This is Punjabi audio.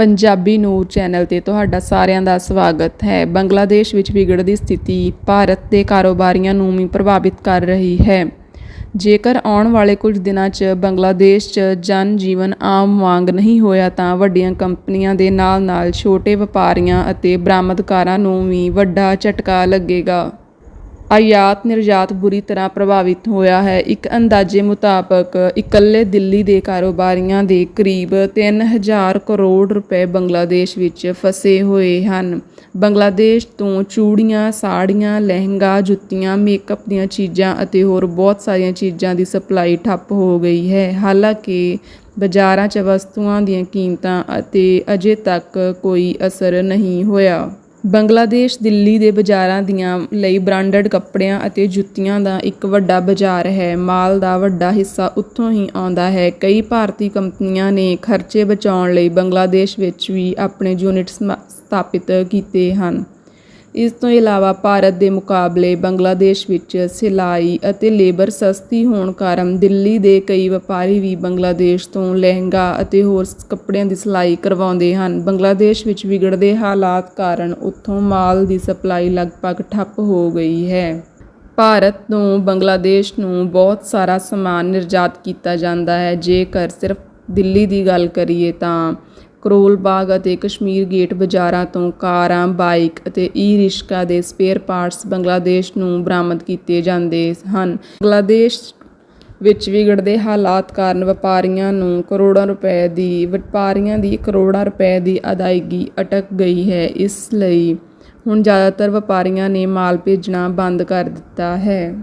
ਪੰਜਾਬੀ ਨੂਰ ਚੈਨਲ ਤੇ ਤੁਹਾਡਾ ਸਾਰਿਆਂ ਦਾ ਸਵਾਗਤ ਹੈ। ਬੰਗਲਾਦੇਸ਼ ਵਿੱਚ ਵਿਗੜਦੀ ਸਥਿਤੀ ਭਾਰਤ ਦੇ ਕਾਰੋਬਾਰੀਆਂ ਨੂੰ ਵੀ ਪ੍ਰਭਾਵਿਤ ਕਰ ਰਹੀ ਹੈ। ਜੇਕਰ ਆਉਣ ਵਾਲੇ ਕੁਝ ਦਿਨਾਂ 'ਚ ਬੰਗਲਾਦੇਸ਼ 'ਚ ਜਨ ਜੀਵਨ ਆਮ ਵਾਂਗ ਨਹੀਂ ਹੋਇਆ ਤਾਂ ਵੱਡੀਆਂ ਕੰਪਨੀਆਂ ਦੇ ਨਾਲ-ਨਾਲ ਛੋਟੇ ਵਪਾਰੀਆਂ ਅਤੇ ਬਰਾਮਦਕਾਰਾਂ ਨੂੰ ਵੀ ਵੱਡਾ ਝਟਕਾ ਲੱਗੇਗਾ। ਆਯਾਤ ਨਿਰਯਾਤ ਬੁਰੀ ਤਰ੍ਹਾਂ ਪ੍ਰਭਾਵਿਤ ਹੋਇਆ ਹੈ। ਇੱਕ ਅੰਦਾਜ਼ੇ ਮੁਤਾਬਕ ਇਕੱਲੇ ਦਿੱਲੀ ਦੇ ਕਾਰੋਬਾਰੀਆਂ ਦੇ ਕਰੀਬ 3000 ਕਰੋੜ ਰੁਪਏ ਬੰਗਲਾਦੇਸ਼ ਵਿੱਚ ਫਸੇ ਹੋਏ ਹਨ। ਬੰਗਲਾਦੇਸ਼ ਤੋਂ ਚੂੜੀਆਂ, ਸਾੜੀਆਂ, ਲਹਿੰਗਾ, ਜੁੱਤੀਆਂ, ਮੇਕਅਪ ਦੀਆਂ ਚੀਜ਼ਾਂ ਅਤੇ ਹੋਰ ਬਹੁਤ ਸਾਰੀਆਂ ਚੀਜ਼ਾਂ ਦੀ ਸਪਲਾਈ ਠੱਪ ਹੋ ਗਈ ਹੈ। ਹਾਲਾਂਕਿ ਬਾਜ਼ਾਰਾਂ 'ਚ ਵਸਤੂਆਂ ਦੀਆਂ ਕੀਮਤਾਂ ਅਤੇ ਅਜੇ ਤੱਕ ਕੋਈ ਅਸਰ ਨਹੀਂ ਹੋਇਆ। ਬੰਗਲਾਦੇਸ਼, ਦਿੱਲੀ ਦੇ ਬਾਜ਼ਾਰਾਂ ਦੀਆਂ ਲਈ ਬ੍ਰਾਂਡਡ ਕੱਪੜਿਆਂ ਅਤੇ ਜੁੱਤੀਆਂ ਦਾ ਇੱਕ ਵੱਡਾ ਬਾਜ਼ਾਰ ਹੈ। ਮਾਲ ਦਾ ਵੱਡਾ ਹਿੱਸਾ ਉੱਥੋਂ ਹੀ ਆਉਂਦਾ ਹੈ। ਕਈ ਭਾਰਤੀ ਕੰਪਨੀਆਂ ਨੇ ਖਰਚੇ ਬਚਾਉਣ ਲਈ ਬੰਗਲਾਦੇਸ਼ ਵਿੱਚ ਵੀ ਆਪਣੇ ਯੂਨਿਟ ਸਮਾ- ਸਥਾਪਿਤ ਕੀਤੇ ਹਨ। ਇਸ ਤੋਂ ਇਲਾਵਾ ਭਾਰਤ ਦੇ ਮੁਕਾਬਲੇ ਬੰਗਲਾਦੇਸ਼ ਵਿੱਚ ਸਿਲਾਈ ਅਤੇ ਲੇਬਰ ਸਸਤੀ ਹੋਣ ਕਾਰਨ ਦਿੱਲੀ ਦੇ ਕਈ ਵਪਾਰੀ ਵੀ ਬੰਗਲਾਦੇਸ਼ ਤੋਂ ਲਹਿੰਗਾ ਅਤੇ ਹੋਰ ਕੱਪੜਿਆਂ ਦੀ ਸਿਲਾਈ ਕਰਵਾਉਂਦੇ ਹਨ। ਬੰਗਲਾਦੇਸ਼ ਵਿੱਚ ਵਿਗੜਦੇ ਹਾਲਾਤ ਕਾਰਨ ਉੱਥੋਂ ਮਾਲ ਦੀ ਸਪਲਾਈ ਲਗਭਗ ਠੱਪ ਹੋ ਗਈ ਹੈ। ਭਾਰਤ ਤੋਂ ਬੰਗਲਾਦੇਸ਼ ਨੂੰ ਬਹੁਤ ਸਾਰਾ ਸਮਾਨ ਨਿਰਯਾਤ ਕੀਤਾ ਜਾਂਦਾ ਹੈ। ਜੇਕਰ ਸਿਰਫ ਦਿੱਲੀ ਦੀ ਗੱਲ ਕਰੀਏ ਤਾਂ ਕਰੋਲ ਬਾਗ ਅਤੇ ਕਸ਼ਮੀਰ ਗੇਟ ਬਾਜ਼ਾਰਾਂ ਤੋਂ ਕਾਰਾਂ, ਬਾਈਕ ਅਤੇ ਈ ਰਿਸ਼ਕਾ ਦੇ ਸਪੇਅਰ ਪਾਰਟਸ ਬੰਗਲਾਦੇਸ਼ ਨੂੰ ਬਰਾਮਦ ਕੀਤੇ ਜਾਂਦੇ ਹਨ। ਬੰਗਲਾਦੇਸ਼ ਵਿੱਚ ਵਿਗੜਦੇ ਹਾਲਾਤ ਕਾਰਨ ਵਪਾਰੀਆਂ ਨੂੰ ਕਰੋੜਾਂ ਰੁਪਏ ਦੀ, ਵਪਾਰੀਆਂ ਦੀ ਕਰੋੜਾਂ ਰੁਪਏ ਦੀ ਅਦਾਇਗੀ ਅਟਕ ਗਈ ਹੈ। ਇਸ ਲਈ ਹੁਣ ਜ਼ਿਆਦਾਤਰ ਵਪਾਰੀਆਂ ਨੇ ਮਾਲ ਭੇਜਣਾ ਬੰਦ ਕਰ ਦਿੱਤਾ ਹੈ।